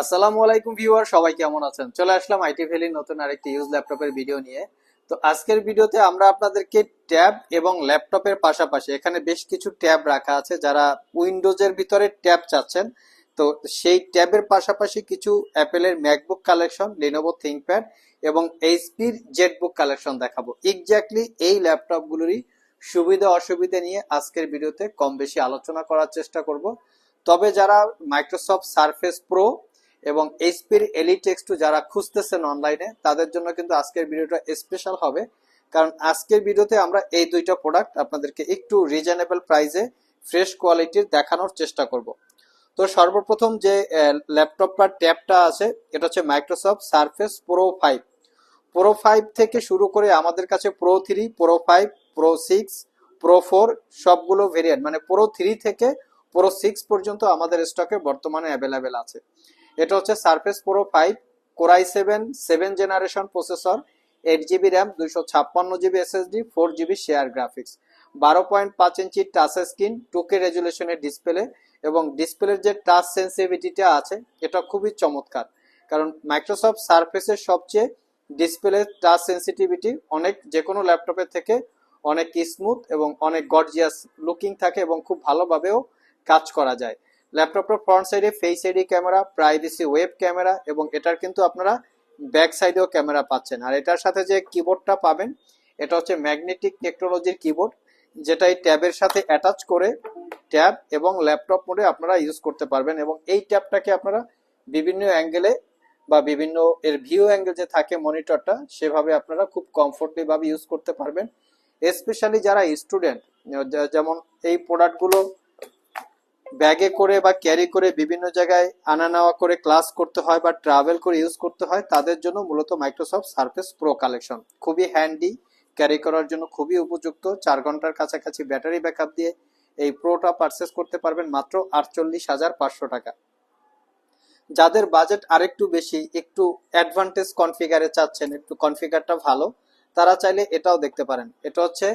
আসসালামু আলাইকুম ভিউয়ার, সবাই কেমন আছেন? চলে আসলাম আইটি ভ্যালির নতুন আরেকটি ইউজ ল্যাপটপের ভিডিও নিয়ে। তো আজকের ভিডিওতে আমরা আপনাদেরকে ট্যাব এবং ল্যাপটপের পাশাপাশি এখানে বেশ কিছু ট্যাব রাখা আছে যারা উইন্ডোজের ভিতরে ট্যাব চাচ্ছেন। তো সেই ট্যাবের পাশাপাশি কিছু অ্যাপেলের ম্যাকবুক কালেকশন লিনোভো থিঙ্কপ্যাড এবং এইচপির জেটবুক কালেকশন দেখাবো। এক্স্যাক্টলি এই ল্যাপটপগুলোরই সুবিধা অসুবিধা নিয়ে আজকের ভিডিওতে কম বেশি আলোচনা করার চেষ্টা করব। তবে যারা মাইক্রোসফট সারফেস প্রো এবং এইচপির এলিটেক্স টু যারা খুঁজতেছেন অনলাইনে তাদের জন্য কিন্তু আজকের ভিডিওটা স্পেশাল হবে। কারণ আজকের ভিডিওতে আমরা এই দুইটা প্রোডাক্ট আপনাদেরকে একটু রিজনেবল প্রাইসে ফ্রেশ কোয়ালিটির দেখানোর চেষ্টা করব। তো সর্বপ্রথম যে ল্যাপটপ বা ট্যাবটা আছে, এটা হচ্ছে Microsoft surface pro five pro five থেকে শুরু করে আমাদের কাছে pro three pro five pro six pro four সবগুলো ভেরিয়েন্ট মানে প্রো থ্রি থেকে প্রো সিক্স পর্যন্ত আমাদের স্টকে বর্তমানে অ্যাভেলেবেল আছে। এটা হচ্ছে surface pro five core i seven seven generation processor eight GB RAM দুইশো ছাপ্পান্ন GB SSD four GB share graphics বারো পয়েন্ট পাঁচ ইঞ্চি টাচ স্ক্রিন টুকে রেজুলেশনের ডিসপ্লে এবং ডিসপ্লের যে টাচ সেন্সিভিটিটা আছে, এটা খুবই চমৎকার। কারণ মাইক্রোসফট সারফেসের সবচেয়ে ডিসপ্লে টাচ সেন্সিটিভিটি অনেক যে কোনো ল্যাপটপের থেকে অনেক স্মুথ এবং অনেক গর্জিয়াস লুকিং থাকে এবং খুব ভালোভাবেও কাজ করা যায়। ল্যাপটপের ফ্রন্ট সাইডে face ID camera privacy web camera এবং এটার কিন্তু আপনারা ব্যাক সাইডেও ক্যামেরা পাচ্ছেন। আর এটার সাথে যে কিবোর্ডটা পাবেন, এটা হচ্ছে ম্যাগনেটিক টেকনোলজির কিবোর্ড যেটা এই ট্যাবের সাথে অ্যাটাচ করে ট্যাব এবং ল্যাপটপ মোডে আপনারা ইউজ করতে পারবেন এবং এই ট্যাবটাকে আপনারা বিভিন্ন অ্যাঙ্গেলে বা বিভিন্ন এর ভিউ অ্যাঙ্গেল যে থাকে মনিটরটা সেভাবে আপনারা খুব কমফোর্টলি ভাবে ইউজ করতে পারবেন। স্পেশালি যারা স্টুডেন্ট যেমন এই প্রোডাক্টগুলো ব্যাগে করে বা ক্যারি করে বিভিন্ন জায়গায় আনা নেওয়া করে ক্লাস করতে হয় বা ট্রাভেল করে ইউজ করতে হয়, তাদের জন্য মূলত মাইক্রোসফট সার্ফেস প্রো কালেকশন খুবই হ্যান্ডি ক্যারি করার জন্য খুবই উপযুক্ত। চার ঘণ্টার কাছাকাছি ব্যাটারি ব্যাকআপ দিয়ে এই প্রোটা পারচেস করতে পারবেন মাত্র আটচল্লিশ হাজার পাঁচশো টাকা। যাদের বাজেট আরেকটু বেশি, একটু অ্যাডভান্টেজ কনফিগারে চাচ্ছেন, একটু কনফিগারটা ভালো, তারা চাইলে এটাও দেখতে পারেন। এটা হচ্ছে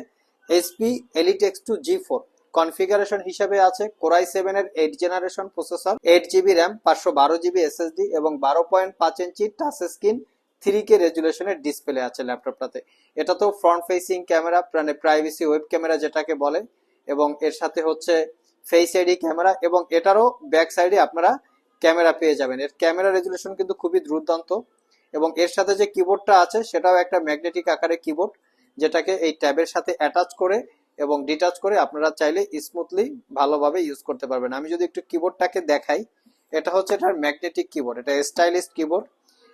HP elite X two G four configuration হিসেবে আছে কোরাই সেভেন এর eight generation processor eight GB RAM পাঁচশো বারো জিবি এসএসডি এবং বারো পয়েন্ট পাঁচ inch touch screen three K রেজুলেশনের display আছে ল্যাপটপটাতে এটা তো ফ্রন্ট ফেসিং ক্যামেরা মানে প্রাইভেসি ওয়েব ক্যামেরা যেটাকে বলে, এবং এর সাথে হচ্ছে ফেস আইডি ক্যামেরা এবং এটারও ব্যাক সাইডে আপনারা ক্যামেরা পেয়ে যাবেন। এর ক্যামেরা রেজুলেশন কিন্তু খুবই দুর্দান্ত এবং এর সাথে যে কিবোর্ডটা আছে, সেটাও একটা ম্যাগনেটিক আকারের কিবোর্ড যেটাকে এই ট্যাবের সাথে অ্যাটাচ করে এবং ডিটাচ করে আপনারা চাইলে স্মুথলি ভালোভাবে ইউজ করতে পারবেন। আমি যদি একটু কিবোর্ডটাকে দেখাই, এটা হচ্ছে এটার ম্যাগনেটিক কিবোর্ড এটা স্টাইলিশ কিবোর্ড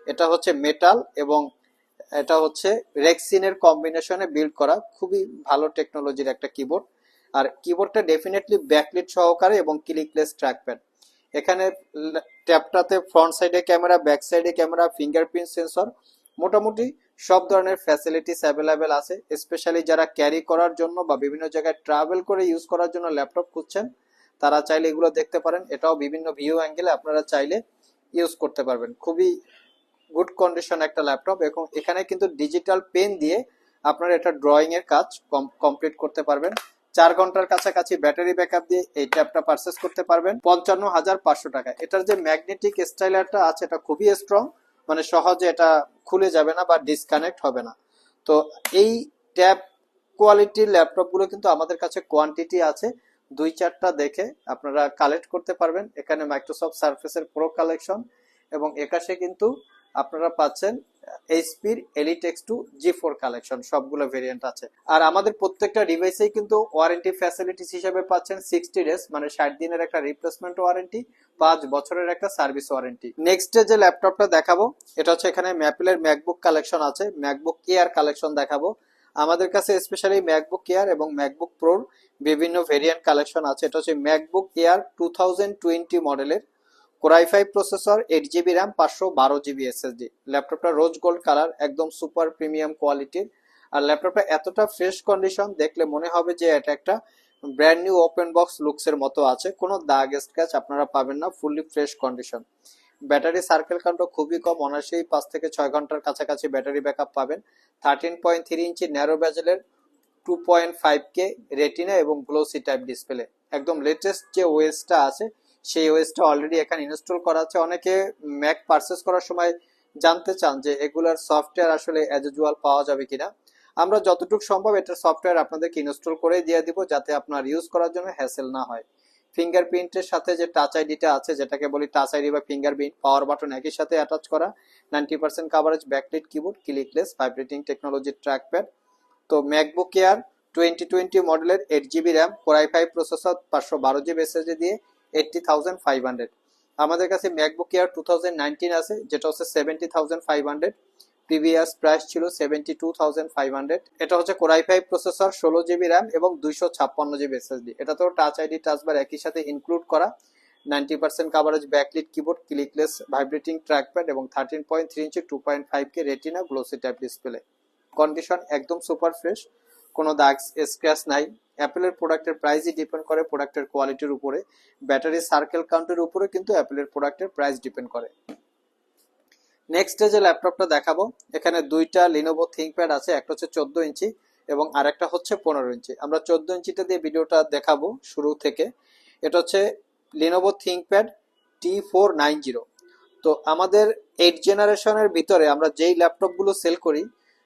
এটা হচ্ছে মেটাল এবং এটা হচ্ছে রেক্সিনের কম্বিনেশনে বিল্ড করা খুবই ভালো টেকনোলজির একটা কিবোর্ড আর কিবোর্ডটা ডেফিনেটলি ব্যাকলিট সহকারে এবং ক্লিকলেস ট্র্যাকপ্যাড এখানে ট্যাবটাতে ফ্রন্ট সাইডে ক্যামেরা ব্যাক সাইডে ক্যামেরা ফিঙ্গারপ্রিন্ট সেন্সর মোটামুটি সব ধরনের ফ্যাসিলিটিস অ্যাভেলেবেল আছে স্পেশালি যারা ক্যারি করার জন্য বা বিভিন্ন জায়গায় ট্রাভেল করে ইউজ করার জন্য ল্যাপটপ খুঁজছেন, তারা চাইলে এগুলো দেখতে পারেন। এটাও বিভিন্ন ভিউ অ্যাঙ্গেলে আপনারা চাইলে ইউজ করতে পারবেন। খুবই গুড কন্ডিশন একটা ল্যাপটপ এবং এখানে কিন্তু ডিজিটাল পেন দিয়ে আপনারা এটা ড্রয়িং এর কাজ কমপ্লিট করতে পারবেন। চার ঘণ্টার কাছাকাছি ব্যাটারি ব্যাকআপ দিয়ে এই ট্যাবটা পারচেস করতে পারবেন। পঞ্চান্ন হাজার পাঁচশো টাকা। এটার যে ম্যাগনেটিক স্টাইলারটা আছে, এটা খুবই স্ট্রং মানে সহজে এটা খুলে যাবে না বা ডিসকানেক্ট হবে না। তো এই ট্যাব কোয়ালিটির ল্যাপটপগুলো কিন্তু আমাদের কাছে কোয়ান্টিটি আছে। দুই চারটা দেখে আপনারা কালেক্ট করতে পারবেন। এখানে মাইক্রোসফট সার্ফেসের প্রো কালেকশন এবং একাশে কিন্তু আপনারা পাচ্ছেন এইচপির elite x two G four collection সবগুলো ভেরিয়েন্ট আছে। আর আমাদের প্রত্যেকটা ডিভাইসেই কিন্তু ওয়ারেন্টি ফ্যাসিলিটিস হিসেবে পাচ্ছেন সিক্সটি ডেজ মানে ষাট দিনের একটা রিপ্লেসমেন্ট ওয়ারেন্টি পাঁচ বছরের একটা সার্ভিস ওয়ারেন্টি নেক্সট যে ল্যাপটপটা দেখাবো, এটা হচ্ছে এখানে ম্যাপেলের ম্যাকবুক কালেকশন আছে। ম্যাকবুক কেয়ার কালেকশন দেখাবো। আমাদের কাছে স্পেশালি ম্যাকবুক কেয়ার এবং ম্যাকবুক প্রোর বিভিন্ন ভেরিয়েন্ট কালেকশন আছে। এটা হচ্ছে MacBook air two thousand twenty মডেলের core i five processor eight GB RAM পাঁচশো বারো জিবি এসএসডি ল্যাপটপটা রোজ গোল্ড কালার একদম সুপার প্রিমিয়াম কোয়ালিটির আর ল্যাপটপটা এতটা ফ্রেশ কন্ডিশন দেখলে মনে হবে যে এটা একটা ব্র্যান্ড নিউ ওপেন বক্স লুকসের মতো আছে। কোনো দাগ স্ক্র্যাচ আপনারা পাবেন না fully fresh condition battery circle কাউন্টও খুবই কম, অনায়াসেই পাঁচ থেকে ছয় ঘণ্টার কাছাকাছি ব্যাটারি ব্যাকআপ পাবেন। Thirteen point three inch narrow ব্যাজেলের two point five K retina এবং গ্লোসি টাইপ ডিসপ্লে একদম লেটেস্ট যে ওয়েসটা আছে সেই ওএসটা অলরেডি এখানে ইনস্টল করা আছে। অনেকে ম্যাক পারচেস করার সময় জানতে চান যে এগুলার সফটওয়্যার আসলে অ্যাজ ইউজুয়াল পাওয়া যাবে কিনা। আমরা যতটুকু সম্ভব এটার সফটওয়্যার আপনাদেরকে ইনস্টল করে দিয়ে দিব যাতে আপনার ইউজ করার জন্য হ্যাসেল না হয়। ফিঙ্গারপ্রিন্টের সাথে যে টাচ আইডিটা আছে, যেটাকে বলি টাচ আইডি বা ফিঙ্গারপ্রিন্ট পাওয়ার বাটন একই সাথে অ্যাটাচ করা। Ninety percent coverage backlit keyboard clickless vibrating টেকনোলজির ট্র্যাকপ্যাড তো ম্যাকবুক এয়ার টোয়েন্টি টোয়েন্টি মডেলের eight GB RAM core i five processor পাঁচশো বারো জিবি এসএসডি দিয়ে এইটটি থাউজেন্ড ফাইভ হান্ড্রেড আমাদের কাছে MacBook air two thousand nineteen আছে, যেটা হচ্ছে seventy thousand five hundred previous price ছিল seventy two thousand five hundred এটা হচ্ছে কোরাই ফাইভ প্রসেসর ষোলো জিবি র্যাম এবং দুইশো ছাপ্পান্ন জিবি এসএসডি এটা তো টাচ আইডি টাচ বার একই সাথে ইনক্লুড করা। Ninety percent coverage backlit keyboard clickless vibrating trackpad এবং thirteen point three inch two point five K retina glossy type display condition একদম সুপার ফ্রেশ কোনো দাগ স্ক্র্যাচ নাই। অ্যাপেলের প্রোডাক্টের প্রাইসই ডিপেন্ড করে প্রোডাক্টের কোয়ালিটির উপরে। ব্যাটারি সার্কেল কাউন্টের উপরে কিন্তু অ্যাপেলের প্রোডাক্টের প্রাইস ডিপেন্ড করে। নেক্সট যে ল্যাপটপটা দেখাবো, এখানে দুইটা লিনোভো থিঙ্কপ্যাড আছে, একটা হচ্ছে চোদ্দ ইঞ্চি এবং আরেকটা হচ্ছে পনেরো ইঞ্চি। আমরা চোদ্দ ইঞ্চিটা দিয়ে ভিডিওটা দেখাবো শুরু থেকে। এটা হচ্ছে Lenovo ThinkPad T four nine zero তো আমাদের এইট জেনারেশনের ভিতরে আমরা যেই ল্যাপটপগুলো সেল করি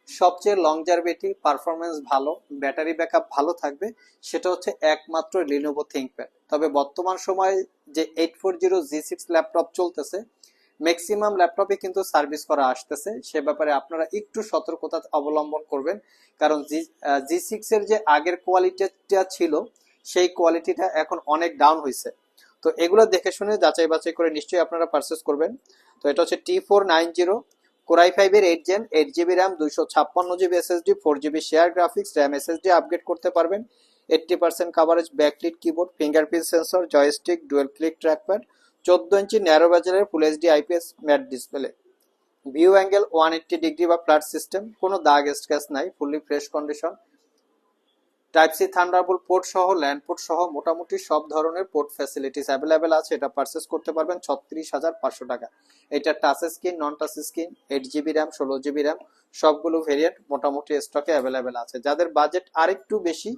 সবচেয়ে লং জার্ভিটি পারফরমেন্স ভালো ব্যাটারি ব্যাকআপ ভালো থাকবে, সেটা হচ্ছে একমাত্র লিনোভো থিঙ্কপ্যাড তবে বর্তমান সময়ে যে eight four zero G six laptop চলতেছে ম্যাক্সিমাম ল্যাপটপে কিন্তু সার্ভিস করা আসতেছে। সে ব্যাপারে আপনারা একটু সতর্কতা অবলম্বন করবেন, কারণ জি জি সিক্স এর যে আগের কোয়ালিটিটা ছিল, সেই কোয়ালিটিটা এখন অনেক ডাউন হয়েছে তো এগুলো দেখে শুনে যাচাই বাছাই করে নিশ্চয়ই আপনারা পারচেস করবেন। তো এটা হচ্ছে T four nine zero core i ফাইভের eight gen eight GB RAM দুইশো ছাপ্পান্ন GB SSD four GB share graphics RAM SSD upgrade করতে পারবেন। Eighty percent coverage backlit keyboard fingerprint sensor joystick dual click trackpad চোদ্দ ইঞ্চি narrow বাজারের full HD IPS matte display view angle one eighty degree বা flat system কোনো দাগ scratch নাই fully fresh condition type C thunderbolt port সহ LAN port সহ মোটামুটি সব ধরনের পোর্ট ফ্যাসিলিটিস অ্যাভেলেবেল আছে। এটা পারচেস করতে পারবেন ছত্রিশ হাজার পাঁচশো টাকা। এটা touch screen non touch screen eight GB RAM ষোলো জিবি র্যাম সবগুলো ভেরিয়েন্ট মোটামুটি স্টকে অ্যাভেলেবেল আছে। যাদের বাজেট আরেকটু বেশি,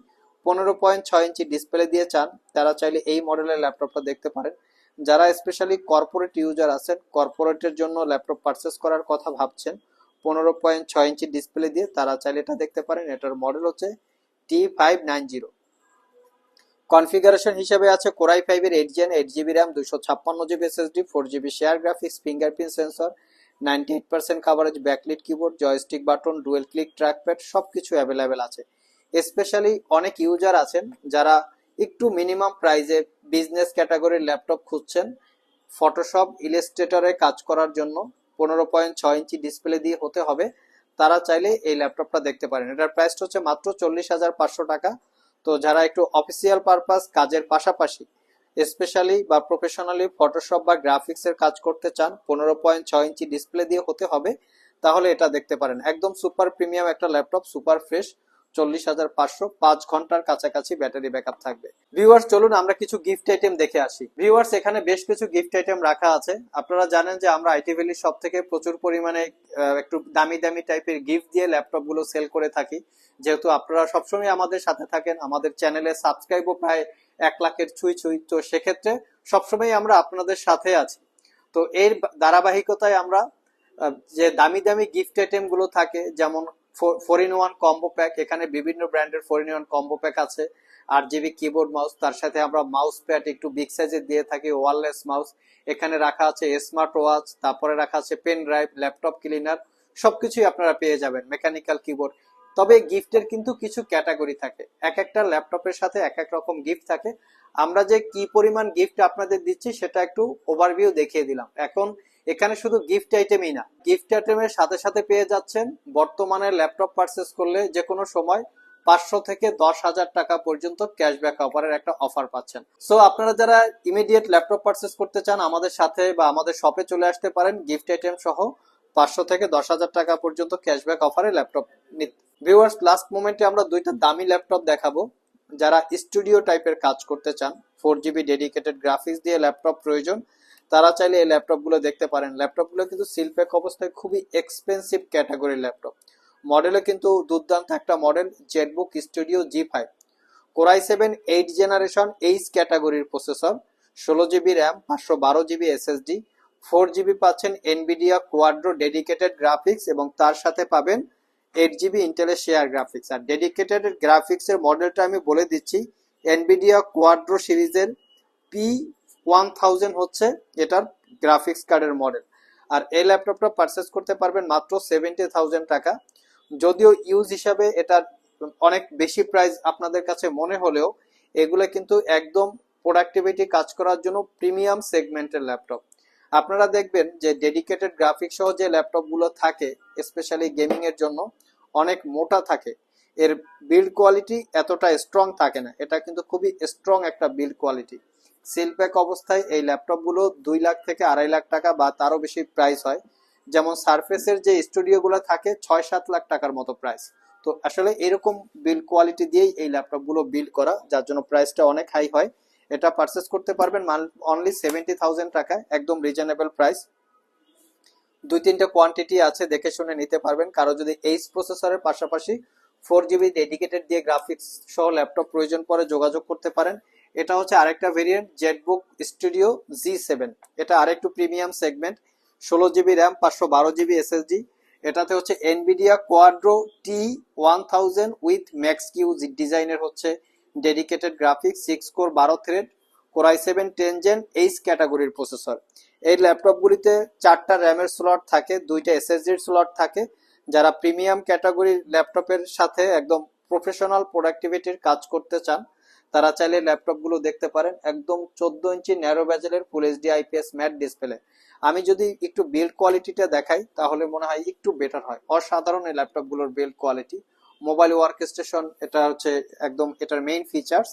পনেরো পয়েন্ট ছয় ইঞ্চি ডিসপ্লে দিয়ে চান, তারা চাইলে এই মডেলের ল্যাপটপটা দেখতে পারেন। যারা স্পেশালি কর্পোরেট ইউজার আছেন কর্পোরেটের জন্য ল্যাপটপ পারচেস করার কথা ভাবছেন, পনেরো পয়েন্ট ছয় ইঞ্চি ডিসপ্লে দিয়ে তারা চাইলে এটা দেখতে পারেন। এটার মডেল হচ্ছে T five nine zero configuration হিসেবে আছে কোরাই ফাইভের eight gen eight GB RAM দুশো ছাপ্পান্ন GB SSD four GB share graphics fingerprint sensor ninety eight percent coverage backlit keyboard joystick button dual click trackpad সব কিছু available আছে। Specially অনেক user আছেন যারা একটু মিনিমাম প্রাইজে বিজনেস ক্যাটাগরির ল্যাপটপ খুঁজছেন ফটোশপ ইলাস্ট্রেটরে কাজ করার জন্য পনেরো পয়েন্ট ছয় ইঞ্চি ডিসপ্লে দিয়ে হতে হবে। তারা চাইলে এই ল্যাপটপটা দেখতে পারেন। এটার প্রাইসটা হচ্ছে মাত্র চল্লিশ হাজার পাঁচশো টাকা। তো যারা একটু অফিসিয়াল পারপাস কাজের পাশাপাশি স্পেশালি বা প্রফেশনালি ফটোশপ বা গ্রাফিক্সের কাজ করতে চান, পনেরো পয়েন্ট ছয় ইঞ্চি ডিসপ্লে দিয়ে হতে হবে, তাহলে এটা দেখতে পারেন। একদম সুপার প্রিমিয়াম একটা ল্যাপটপ সুপার ফ্রেশ চল্লিশ হাজার পাঁচশো পাঁচ ঘণ্টার কাছাকাছি ব্যাটারি ব্যাকআপ থাকবে। ভিউয়ার্স চলুন আমরা কিছু গিফট আইটেম দেখে আসি। ভিউয়ার্স এখানে বেশ কিছু গিফট আইটেম রাখা আছে। আপনারা জানেন যে আমরা আইটি ভ্যালির সব থেকে প্রচুর পরিমাণে একটু দামি দামি টাইপের গিফট দিয়ে ল্যাপটপগুলো সেল করে থাকি। যেহেতু আপনারা সবসময় আমাদের সাথে থাকেন, আমাদের চ্যানেলে সাবস্ক্রাইবও প্রায় এক লাখের ছুঁই ছুঁই, তো সেক্ষেত্রে সবসময় আমরা আপনাদের সাথে আছি। তো এর ধারাবাহিকতায় আমরা যে দামি দামি গিফট আইটেমগুলো থাকে, যেমন four in one combo pack এখানে বিভিন্ন ব্র্যান্ডের four in one combo pack আছে। আট জিবি কিবোর্ড মাউস তার সাথে আমরা মাউস প্যাড একটু বিগ সাইজের দিয়ে থাকি ওয়ারলেস মাউস এখানে রাখা আছে স্মার্ট ওয়াচ তারপরে রাখা আছে পেন ড্রাইভ ল্যাপটপ ক্লিনার সবকিছুই আপনারা পেয়ে যাবেন মেকানিক্যাল কিবোর্ড তবে গিফটের কিন্তু কিছু ক্যাটাগরি থাকে। এক একটা ল্যাপটপের সাথে এক এক রকম গিফট থাকে। আমরা যে কি পরিমাণ গিফট আপনাদের দিচ্ছি সেটা একটু ওভারভিউ দেখিয়ে দিলাম। এখন এখানে শুধু গিফট আইটেমই না গিফট আইটেমের সাথে সাথে পেয়ে যাচ্ছেন বর্তমানে ল্যাপটপ পারচেস করলে যে কোনো সময় পাঁচশো থেকে দশ হাজার টাকা পর্যন্ত ক্যাশব্যাক অফারের একটা অফার পাচ্ছেন। সো আপনারা যারা ইমিডিয়েট ল্যাপটপ পারচেস করতে চান আমাদের সাথে বা আমাদের শপে চলে আসতে পারেন গিফট আইটেম সহ পাঁচশো থেকে দশ হাজার টাকা পর্যন্ত ক্যাশব্যাক অফারে ল্যাপটপ নিতে। ভিউয়ার্স লাস্ট মোমেন্টে আমরা দুইটা দামি ল্যাপটপ দেখাবো। যারা স্টুডিও টাইপের কাজ করতে চান ফোর জিবি ডেডিকেটেড গ্রাফিক্স দিয়ে ল্যাপটপ প্রয়োজন তারা চাইলে এই ল্যাপটপগুলো দেখতে পারেন। ল্যাপটপগুলো কিন্তু সিলপ্যাক অবস্থায় খুবই এক্সপেন্সিভ ক্যাটাগরির ল্যাপটপ। মডেলে কিন্তু দুর্দান্ত একটা model ZBook studio G five core i seven eight generation H ক্যাটাগরির প্রসেসর ষোলো জিবি র্যাম পাঁচশো বারো জিবি এসএসডি ফোর জিবি পাচ্ছেন এনবিডিয়া কোয়াড্রো ডেডিকেটেড গ্রাফিক্স এবং তার সাথে পাবেন এইট জিবি ইন্টেলের শেয়ার গ্রাফিক্স আর ডেডিকেটেড গ্রাফিক্সের মডেলটা আমি বলে দিচ্ছি এনবিডিয়া কোয়াড্রো সিরিজের পি ওয়ান থাউজেন্ড হচ্ছে এটার গ্রাফিক্স কার্ডের মডেল আর এই ল্যাপটপটা পারচেস করতে পারবেন মাত্র সেভেন্টি থাউজেন্ড টাকা। যদিও ইউজ হিসাবে এটার অনেক বেশি প্রাইস আপনাদের কাছে মনে হলেও এগুলো কিন্তু একদম প্রোডাক্টিভিটি কাজ করার জন্য প্রিমিয়াম সেগমেন্টের ল্যাপটপ আপনারা দেখবেন যে ডেডিকেটেড গ্রাফিক্স সহ যে ল্যাপটপগুলো থাকে স্পেশালি গেমিং এর জন্য, অনেক মোটা থাকে। এর বিল্ড কোয়ালিটি এতটা স্ট্রং থাকে না। এটা কিন্তু খুবই স্ট্রং একটা বিল্ড কোয়ালিটি সিল প্যাক অবস্থায় এই ল্যাপটপগুলো দুই লাখ থেকে আড়াই লাখ টাকা বা তারও বেশি প্রাইস হয়। যেমন সারফেসের যে স্টুডিওগুলো থাকে, ছয় সাত লাখ টাকার মতো প্রাইস তো আসলে এরকম বিল কোয়ালিটি দিয়েই এই ল্যাপটপগুলো বিল করা, যার জন্য প্রাইসটা অনেক হাই হয়। এটা পারচেস করতে পারবেন অনলি সেভেন্টি থাউজেন্ড টাকায়, একদম রিজনেবল প্রাইস দুই তিনটা কোয়ান্টিটি আছে, দেখে শুনে নিতে পারবেন। কারও যদি এইচ প্রসেসরের পাশাপাশি ফোর জিবি ডেডিকেটেড দিয়ে গ্রাফিক্স সহ ল্যাপটপ প্রয়োজন পরে যোগাযোগ করতে পারেন। এটা হচ্ছে আরেকটা variant ZBook studio G seven এটা আরেকটু প্রিমিয়াম সেগমেন্ট ষোলো জিবি র্যাম পাঁচশো বারো জিবি এসএসডি এটাতে হচ্ছে Nvidia Quadro T one thousand with max Q ডিজাইনের হচ্ছে। ডেডিকেটেড গ্রাফিক্স সিক্স কোর বারো thread core i seven ten gen H ক্যাটাগরির প্রসেসর এই ল্যাপটপগুলিতে চারটা র্যামের স্লট থাকে, দুইটা এসএসডির স্লট থাকে। যারা প্রিমিয়াম ক্যাটাগরির ল্যাপটপের সাথে একদম প্রফেশনাল প্রোডাক্টিভিটির কাজ করতে চান তারা চাইলে ল্যাপটপগুলো দেখতে পারেন একদম চোদ্দ ইঞ্চি narrow ব্যাজেলের full HD IPS matte display আমি যদি একটু বিল্ড কোয়ালিটিটা দেখাই, তাহলে মনে হয় একটু বেটার হয়। অসাধারণ এই ল্যাপটপগুলোর build quality mobile work station এটা হচ্ছে একদম এটার মেইন ফিচার্স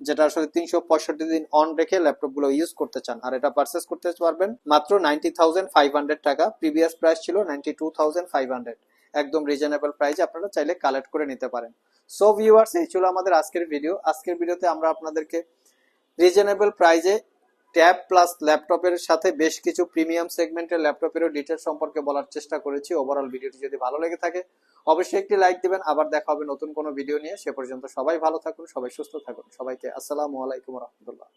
যেটা আসলে তিনশো পঁয়ষট্টি দিন অন রেখে ল্যাপটপগুলো ইউজ করতে চান। আর এটা পারচেস করতে পারবেন মাত্র নাইনটি থাউজেন্ড ফাইভ হান্ড্রেড টাকা। প্রিভিয়াস প্রাইস ছিল ninety two thousand five hundred একদম রিজনেবল প্রাইস আপনারা চাইলে কালেক্ট করে নিতে পারেন। সো ভিউয়ার্স এই ছিল আমাদের আজকের ভিডিও আজকের ভিডিওতে আমরা আপনাদেরকে রিজনেবল প্রাইজে ট্যাব প্লাস ল্যাপটপের সাথে বেশ কিছু প্রিমিয়াম সেগমেন্টের ল্যাপটপেরও ডিটেল সম্পর্কে বলার চেষ্টা করেছি। ওভারঅল ভিডিওটি যদি ভালো লেগে থাকে, অবশ্যই একটি লাইক দিবেন। আবার দেখা হবে নতুন কোনো ভিডিও নিয়ে। সে পর্যন্ত সবাই ভালো থাকুন, সবাই সুস্থ থাকুন। সবাইকে আসসালামু আলাইকুম রহমতুল্লাহ।